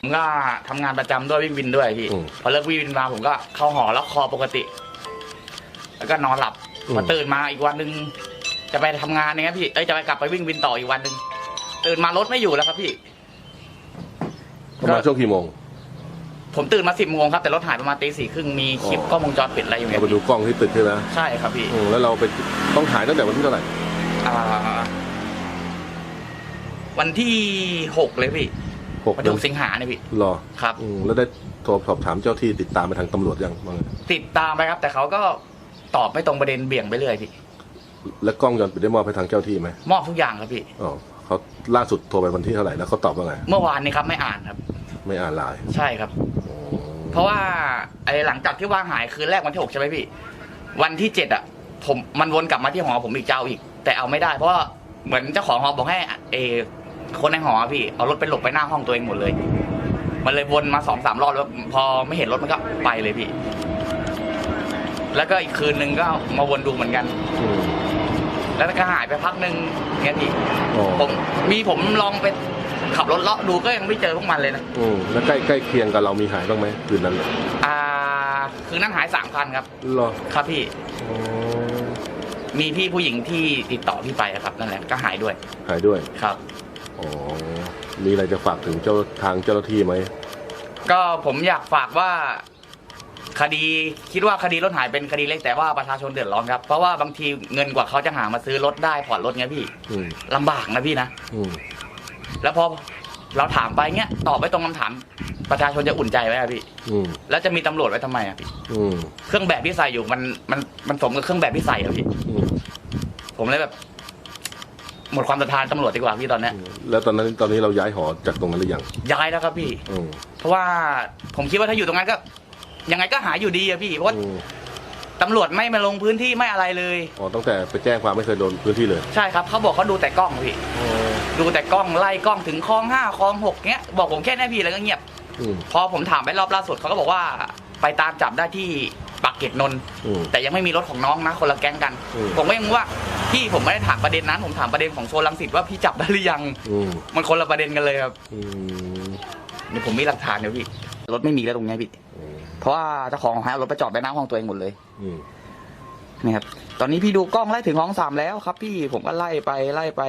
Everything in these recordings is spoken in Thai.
ผมก็ทำงานประจำด้วยวิ่งวินด้วยพี่อืมพอเลิกวิ่งวินมาผมก็เข้าหอแล้วคอปกติ แล้วก็นอนหลับอืม พอตื่นมาอีกวันหนึ่งจะไปทำงานอย่างเงี้ยพี่เอ้ยจะไปกลับไปวิ่งวินต่ออีกวันหนึ่งตื่นมารถไม่อยู่แล้วครับพี่ ประมาณช่วงกี่โมงผมตื่นมาสิบโมงครับแต่รถหายประมาณตีสี่ครึ่งมีคลิปอ๋อกล้องวงจรปิดอะไรอยู่เงี้เรายไปดูกล้องที่ตึกใช่ไหมใช่ครับพี่อืมแล้วเราไปต้องถ่ายตั้งแต่วันที่เท่าไหร่อ่าวันที่หกเลยพี่ หกวันเดืที่อหนกสิงหาเนี่ยพี่รอครับ อืมแล้วได้โทรสอบถามเจ้าที่ติดตามไปทางตำรวจยังบ้างติดตามไปครับ แต่เขาก็ตอบไม่ตรงประเด็นเบี่ยงไปเรื่อยพี่แล้วกล้องย้อนปิดได้มอบให้ทางเจ้าที่ไหมมอบทุกอย่างครับพี่ อ๋อเขาล่าสุดโทรไปวันที่เท่าไหร่แล้วเขาตอบว่าไงเมื่อวานนี้ครับไม่อ่านครับ ไม่อ่านไลน์ใช่ครับ อ๋อเพราะว่าไอ้หลังจากที่ว่างหายคืนแรกวันที่หกใช่ไหมพี่ วันที่เจ็ดอะ ผมมันวนกลับมาที่หอผมอีกเจ้าอีก แต่เอาไม่ได้เพราะว่าเหมือนเจ้าของหอบอกให้เออ คนในหออะพี่เอารถไปหลบไปหน้าห้องตัวเองหมดเลย มันเลยวนมาสองสามรอบแล้วพอไม่เห็นรถมันก็ไปเลยพี่ แล้วก็อีกคืนนึงก็มาวนดูเหมือนกันอืมแล้วก็หายไปพักหนึ่งเงี้ยพี่อ๋อผมมีผมลองไปขับรถเลาะดูก็ยังไม่เจอพวกมันเลยนะอืมแล้วใกล้ใกล้เคียงกับเรามีหายบ้างไหมคืนนั้นเหรออ่า คืนนั้นหายสามคันครับรอครับพี่ อ๋อมีพี่ผู้หญิงที่ติดต่อพี่ไปอะครับ นั่นแหละก็หายด้วยหายด้วย ครับ อ๋อมีอะไรจะฝากถึงเจ้าทางเจ้าหน้าที่ไหมก็ผมอยากฝากว่าคดีคิดว่าคดีรถหายเป็นคดีเล็กแต่ว่าประชาชนเดือดร้อนครับ เพราะว่าบางทีเงินกว่าเขาจะหามาซื้อรถได้ผ่อนรถเงี้ยพี่อืมลำบากนะพี่นะ อืมแล้วพอเราถามไปเงี้ยตอบไม่ตรงคำถามประชาชนจะอุ่นใจไหมอะพี่ อืมแล้วจะมีตำรวจไว้ทำไมอะพี่อืมเครื่องแบบที่ใส่อยู่มันมันมันสมกับเครื่องแบบที่ใส่อะพี่ อืมผมเลยแบบ หมดความศรัทธาในตำรวจดีกว่าพี่ตอนเนี้ยแล้วตอนนั้นตอนนี้เราย้ายหอจากตรงนั้นหรือยังย้ายแล้วครับพี่ อืมเพราะว่าผมคิดว่าถ้าอยู่ตรงนั้นก็ ยังไงก็หาอยู่ดีอะพี่เพราะว่าอืมตำรวจไม่มาลงพื้นที่ไม่อะไรเลย อ๋อตั้งแต่ไปแจ้งความไม่เคยโดนพื้นที่เลยใช่ครับเขาบอกเขาดูแต่กล้องพี่ ดูแต่กล้องไล่กล้องถึงคลองห้าคลองหกเงี้ยบอกผมแค่นี้พี่แล้วก็เงียบ อืมพอผมถามไปรอบล่าสุดเขาก็บอกว่า ไปตามจับได้ที่ ปากเกร็ดนนท์อืมแต่ยังไม่มีรถของน้องนะคนละแก๊งกัน อืม ผมก็ยังว่าพี่ผมไม่ได้ถามประเด็นนั้น ผมถามประเด็นของโซนลังสิตว่าพี่จับได้หรือยัง อืมมันคนละประเด็นกันเลยครับอืมนี่ผมมีหลักฐานเดี๋ยวพี่รถไม่มีแล้วตรงเนี้ยพี่อืมเพราะว่าเจ้าของหารถไปจอดไปหน้าห้องตัวเองหมดเลย อืมนี่ครับตอนนี้พี่ดูกล้องไล่ถึงห้องสามแล้วครับ พี่ผมก็ไล่ไปไล่ไป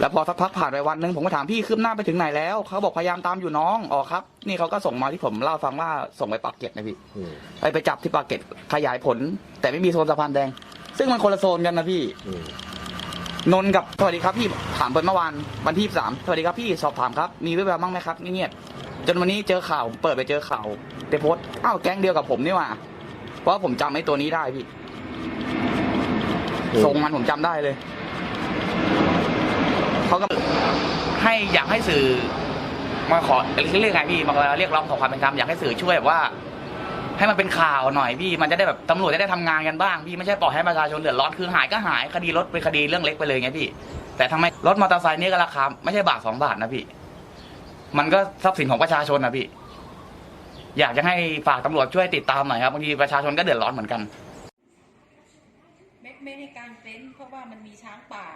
แล้วพอสักพักผ่านไปวันหนึงผมก็ถามพี่คืบหน้าไปถึงไหนแล้วเขาบอกพยายามตามอยู่น้องอ๋อครับ นี่เขาก็ส่งมาที่ผมเล่าฟังว่าส่งไปปากเกร็ดนะพี่อืมไปไปจับที่ปากเกร็ดขยายผล แต่ไม่มีโซนสะพานแดง ซึ่งมันคนละโซนกันนะพี่ อืมนนท์กับสวัสดีครับพี่ถามไปเมื่อวานวันที่สามสวัสดีครับพี่สอบถามครับมีแววๆบ้างไหมครับเงียบๆจนวันนี้เจอข่าวเปิดไปเจอข่าวเตโพสต์อ้าวแก๊งเดียวกับผมนี่หว่าเพราะว่าผมจำไอ้ตัวนี้ได้พี่ทรงมันผมจำได้เลย เขาก็ให้อยากให้สื่อมาขอเรียกไงพี่มาเรียกร้องขอความเป็นธรรมอยากให้สื่อช่วยแบบว่า ให้มันเป็นข่าวหน่อยพี่มันจะได้แบบตำรวจจะได้ทำงานกันบ้างพี่ไม่ใช่ปล่อยให้ประชาชนเดือดร้อนคือหายก็หายคดีรถเป็นคดีเรื่องเล็กไปเลยไงพี่ แต่ทำไมรถมอเตอร์ไซค์นี่ก็ราคาไม่ใช่บาทสองบาทนะพี่ มันก็ทรัพย์สินของประชาชนนะพี่ อยากจะให้ฝากตำรวจช่วยติดตามหน่อยครับบางทีประชาชนก็เดือดร้อนเหมือนกัน ไม่ไม่ให้กางเต็นท์เพราะว่ามันมีช้างป่า